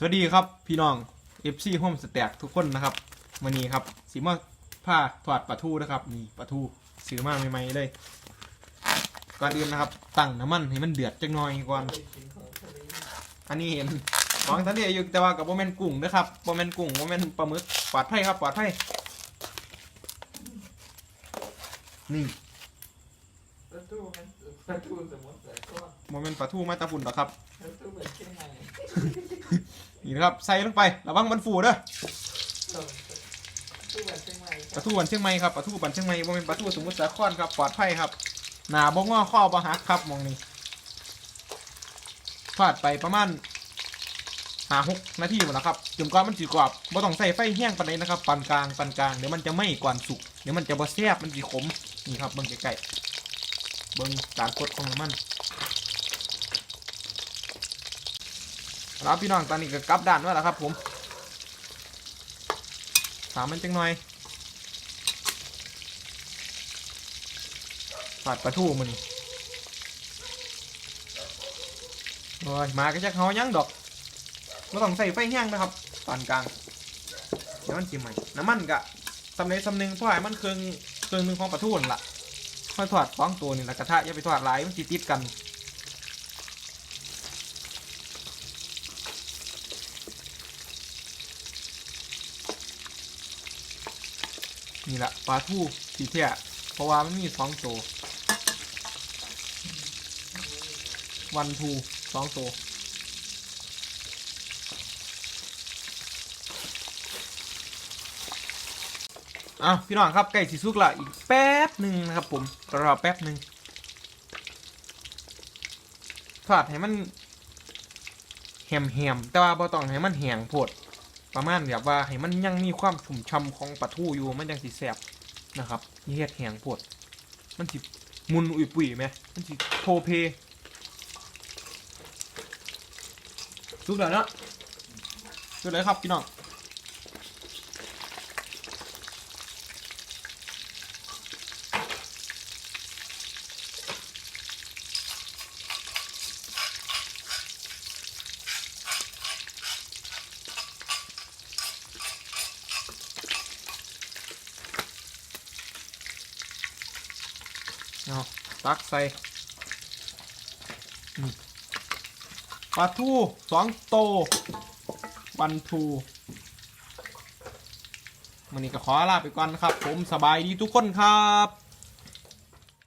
สวัสดีครับพี่น้อง FC Home Stack ทุกคนนะครับวันนี้ครับสีมาผ้าถอดปลาทูนะครับนี่ปลาทูซื้อมาใหม่ๆเลยก่อนอื่นนะครับ ตั้งน้ำมันให้มันเดือดจักหน่อยก่อน อันนี้เห็นของทะเลอยู่แต่ว่ากับโมเมนกุ้งนะครับโมเมนกุ้งโมเมนปลาหมึกปลอดภัยครับปลอดภัยนี่ประตูมันประตูสมมติแต่ก็โมเมนปลาทูมาตะฝุ่นหรอกครับประตูเหมือ นเชียงใหม่นี่นะครับใส่ลงไประวังมันฟูเด้อลงประตูเหมือนเชียงใหม่ปลาทูบันเชียงใหม่ครับปลาทูบันเชียงใหม่โมเมนปลาทูสมุทรสาครครับปลอดภัยครับหนาบ่งอข้อบ่หักครับมองนี่พลาดไปประมาณหาหกนาทีหมดแล้วครับจนกว่ามันจีกรอบบ่ต้องใส่ไฟแห้งปานใดนะครับปานกลางปานกลางเดี๋ยวมันจะไหม้ก่อนสุกเดี๋ยวมันจะบ่แซ่บมันสิขมนี่ครับเบิ่งใกล้ๆเบิ่งการกดของน้ำมัน แล้วพี่น้องตอนนี้ก็กลับด้านไว้แล้วครับ ผมถามมันจังหน่อยฝาดปลาทูมันโอ้ยมาก็จะเขายังดอกไม่ต้องใส่ไฟแห้งนะครับปานกลางเดี๋ยวมันจิ้มใหม่น้ำมันกะสำเร็จสำนึงเพราะไอ้มันเครื่องเครื่องหนึงของปลาทูนั่ะค่อยทอดฟองตัวนี่ละกระทะอย่าไปทอดหลายมันติดติดกัน นี่แหละปลาทูสีเทียเพราะว่ามันมีสองตัววันทูสองตัวอะพี่น้องครับไก่สีสุกละอีกแป๊บหนึ่งนะครับผมรอแป๊บหนึ่งทอดให้มันแหมๆแต่ว่าบ่ต้องให้มันแห้งโพด ประมาณแบบว่าให้มันยังมีความชุ่มช่ำของปลาทูอยู่มันยังสิแสบนะครับนี่เฮ็ดแห้งปวด มันสิมุนอุยปุ๋ยไหมมันสิโทเพสุกแล้วเนาะสุกเลยครับพี่น้อง เอาตักใส่ปลาทูสองโตบันทูมันนี้ก็ขอลาไปก่อนครับ ผมสบายดีทุกคนครับ